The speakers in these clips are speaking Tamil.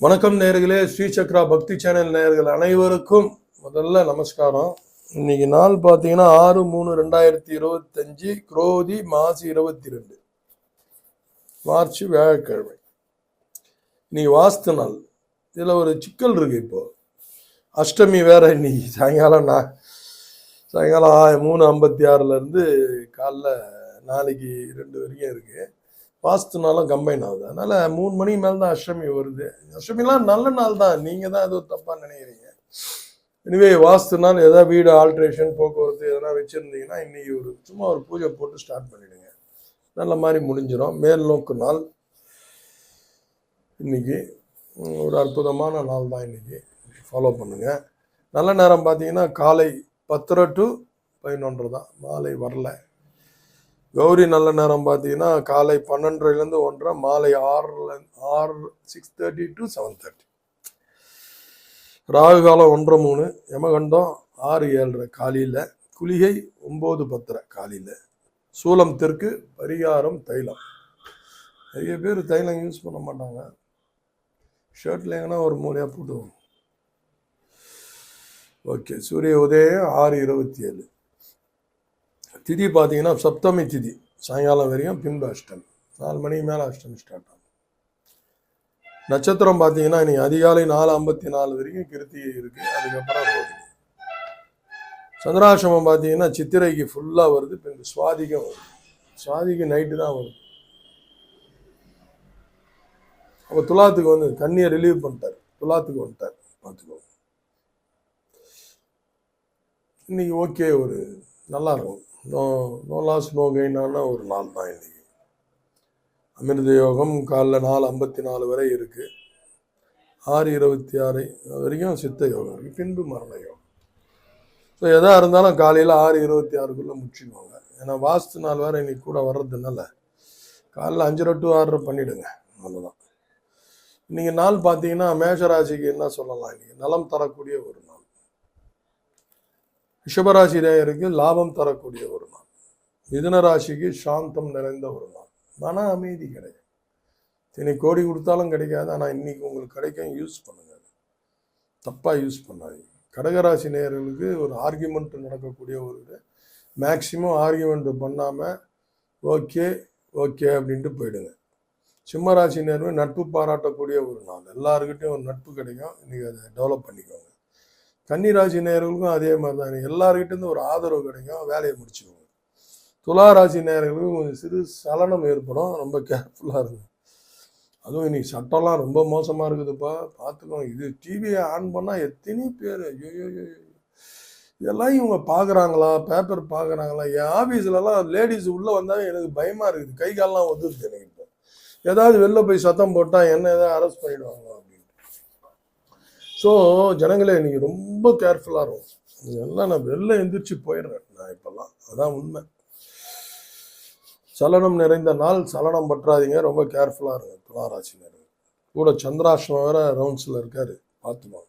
வணக்கம் நேர்களே ஸ்ரீ சக்ரா பக்தி சேனல் நேர்கள் அனைவருக்கும் முதல்ல நமஸ்காரம். இன்னைக்கு நாள் பார்த்தீங்கன்னா ஆறு மூணு ரெண்டாயிரத்தி இருபத்தஞ்சு குரோதி மாசி இருபத்தி ரெண்டு மார்ச் வியாழக்கிழமை. இன்னைக்கு வாஸ்து நாள். இதில் ஒரு சிக்கல் இருக்கு இப்போ. அஷ்டமி வேற இன்னைக்கு சாயங்காலம் நான் சாயங்காலம் ஆ- மூணு ஐம்பத்தி ஆறுலேருந்து காலைல நாளைக்கு ரெண்டு வரைக்கும் இருக்கு. வாஸ்துனாலும் கம்பைன் ஆகுது. அதனால மூணு மணிக்கு மேலே தான் அஷ்டமி வருது. அஷ்டமிலாம் நல்ல நாள் தான். நீங்கள் தான் ஏதோ தப்பாக நினைக்கிறீங்க. எனவே வாஸ்து நாள் ஏதாவது வீடு ஆல்ட்ரேஷன் போக்குவரத்து எதனா வச்சுருந்தீங்கன்னா இன்னைக்கு ஒரு சும்மா ஒரு பூஜை போட்டு ஸ்டார்ட் பண்ணிடுங்க. நல்ல மாதிரி முடிஞ்சிடும் மேல் நோக்கு நாள். இன்னைக்கு ஒரு அற்புதமான நாள் தான் இன்னைக்கு. ஃபாலோ பண்ணுங்க. நல்ல நேரம் பார்த்தீங்கன்னா காலை பத்தரை டு பதினொன்று தான். மாலை வரல. கௌரி நல்ல நேரம் பார்த்தீங்கன்னா காலை பன்னெண்டரைலேருந்து ஒன்றரை மாலை ஆறுல ஆறு six thirty to seven thirty Rahu காலம் ஒன்றரை மூணு யமகண்டம் ஆறு ஏழரை காலையில் குளிகை ஒம்பது பத்தரை காலையில். சூலம் தெற்கு பரிகாரம் தைலம். நிறைய பேர் தைலம் யூஸ் பண்ண மாட்டாங்க. ஷர்ட்டில் எங்கன்னா ஒரு மூலையாக போட்டுவோம் ஓகே சூரிய உதயம் ஆறு இருபத்தி ஏழு. திதி பார்த்தீங்கன்னா சப்தமி திதி சாயங்காலம் வரைக்கும் பின்பு அஷ்டமி. நாலு மணிக்கு மேலே அஷ்டமி ஸ்டார்ட் ஆகும். நட்சத்திரம் பார்த்தீங்கன்னா இன்னைக்கு அதிகாலை நாலு ஐம்பத்தி நாலு வரைக்கும் கிருத்திகை இருக்கு அதுக்கப்புறம் ரோகிணி. சந்திராசிரமம் பார்த்தீங்கன்னா சித்திரைக்கு ஃபுல்லாக வருது பின்பு சுவாதிகம் வருது. சுவாதிக்கு நைட்டு தான் வருது. அப்போ துலாத்துக்கு வந்து கண்ணியை ரிலீவ் பண்ணிட்டார். துலாத்துக்கு வந்துட்டார். பார்த்துக்கோங்க. இன்னைக்கு ஓகே ஒரு நல்லா இருக்கும். நோ நோ லாஸ் நோ கெயினான ஒரு நாள் தான் இன்றைக்கி அமிர்த யோகம் காலைல நாலு ஐம்பத்தி நாலு வரை இருக்குது ஆறு இருபத்தி ஆறு வரைக்கும் சித்த யோகம் இருக்குது பின்பு மரண யோகம். ஸோ எதாக இருந்தாலும் காலையில் ஆறு இருபத்தி ஆறுக்குள்ளே முடிச்சுக்குவாங்க ஏன்னா வாஸ்து நாள் வேறு இன்னைக்கு கூட வர்றதுனால காலைல அஞ்சரை டு ஆறரை பண்ணிவிடுங்க அவ்வளோதான் இன்றைக்கி நாள் பார்த்தீங்கன்னா மேஷராசிக்கு என்ன சொல்லலாம்? இன்றைக்கி நலம் தரக்கூடிய ஒரு ரிஷபராசி நேயருக்கு லாபம் தரக்கூடிய ஒரு நாள். மிதுன ராசிக்கு சாந்தம் நிறைந்த ஒரு நாள். மன அமைதி கிடைக்கும். இனி கோடி கொடுத்தாலும் கிடைக்காது. ஆனால் இன்னைக்கு உங்களுக்கு கிடைக்கும். யூஸ் பண்ணுங்க. தப்பாக யூஸ் பண்ணாதீங்க. கடகராசி நேயர்களுக்கு ஒரு ஆர்கியூமெண்ட் நடக்கக்கூடிய ஒரு இது. மேக்சிமம் ஆர்கியூமெண்ட் பண்ணாமல் ஓகே ஓகே அப்படின்ட்டு போயிடுங்க. சிம்மராசி நேர்கள் நட்பு பாராட்டக்கூடிய ஒரு நாள். எல்லாருக்கிட்டையும் ஒரு நட்பு கிடைக்கும். இன்றைக்கி அதை டெவலப் பண்ணிக்கோங்க. கன்னிராசி நேர்களுக்கும் அதே மாதிரி தான் எல்லாருக்கிட்டேருந்து ஒரு ஆதரவு கிடைக்கும். வேலையை முடிச்சுக்கோங்க துலா ராசி கொஞ்சம் சிறு சலனம் ஏற்படும். ரொம்ப கேர்ஃபுல்லாக இருங்க. அதுவும் இன்னைக்கு சட்டம்லாம் ரொம்ப மோசமாக இருக்குதுப்பா. பார்த்துக்கோங்க. இது டிவியை ஆன் பண்ணால் எத்தனை பேர்? ஐயோ இதெல்லாம் இவங்க பார்க்குறாங்களா? பேப்பர் பார்க்குறாங்களா? என் ஆஃபீஸ்லலாம் லேடிஸ் உள்ளே வந்தாலும் எனக்கு பயமாக இருக்குது. கை கால்லாம் ஒதுருது எனக்கு இப்போ. ஏதாவது வெளில போய் சத்தம் போட்டால் என்ன ஏதாவது அரெஸ்ட் பண்ணிடுவாங்களோ? ஸோ ஜனங்களே நீங்கள் ரொம்ப கேர்ஃபுல்லாக இருக்கும் எல்லாம் நான் வெளில எந்திரிச்சு போயிடுறேன். நான் இப்போல்லாம் அதான் உண்மை. சலனம் நிறைந்த நாள் சலனம் பற்றாதீங்க. ரொம்ப கேர்ஃபுல்லாக இருங்க. துளாராசினர் கூட சந்திராஷ்டம் வேற ரவுண்ட்ஸில் இருக்காரு. பார்த்துக்கோங்க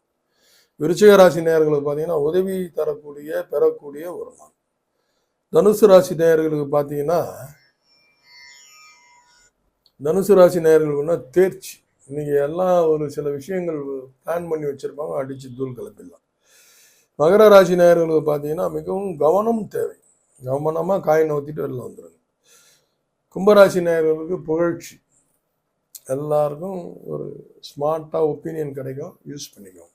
விருச்சிக ராசி நேயர்களுக்கு பார்த்தீங்கன்னா உதவி தரக்கூடிய பெறக்கூடிய ஒரு நாள். தனுசு ராசி நேயர்களுக்கு பார்த்தீங்கன்னா தனுசு ராசி நேயர்களுக்குன்னா தேர்ச்சி. இன்னைக்கு எல்லாம் ஒரு சில விஷயங்கள் பிளான் பண்ணி வச்சிருப்பாங்க அடிச்சு தூள் கிளப்பிடலாம் மகர ராசி நேயர்களுக்கு பார்த்தீங்கன்னா மிகவும் கவனம் தேவை. கவனமாக காய் நோத்திட்டு வெளில வந்துடுங்க கும்பராசி நேயர்களுக்கு புகழ்ச்சி. எல்லாருக்கும் ஒரு ஸ்மார்ட்டாக ஒப்பீனியன் கிடைக்கும் யூஸ் பண்ணிக்கும்.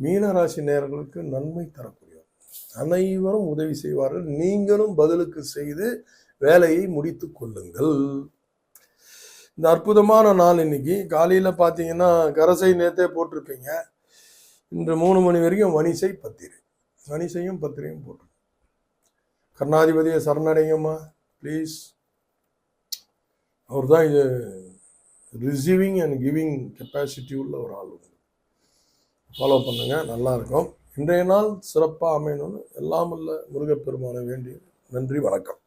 மீனராசி நேயர்களுக்கு நன்மை தரக்கூடியவர். அனைவரும் உதவி செய்வார்கள். நீங்களும் பதிலுக்கு செய்து வேலையை முடித்து கொள்ளுங்கள். இந்த அற்புதமான நாள் இன்னைக்கு. காலையில் பார்த்தீங்கன்னா கரசை நேத்தே போட்டிருப்பீங்க. இன்று மூணு மணி வரைக்கும் வனிசை பத்திரை வனிசையும் பத்திரையும் போட்டு கர்ணாதிபதியை சரணடைங்கம்மா ப்ளீஸ் அவர் தான் இது ரிசீவிங் அண்ட் கிவிங் கெப்பாசிட்டி உள்ள ஒரு ஆள். ஃபாலோ பண்ணுங்கள் நல்லாயிருக்கும் இன்றைய நாள் சிறப்பாக அமையணும்னு எல்லாம் உள்ள முருகப்பெருமானை வேண்டி நன்றி வணக்கம்.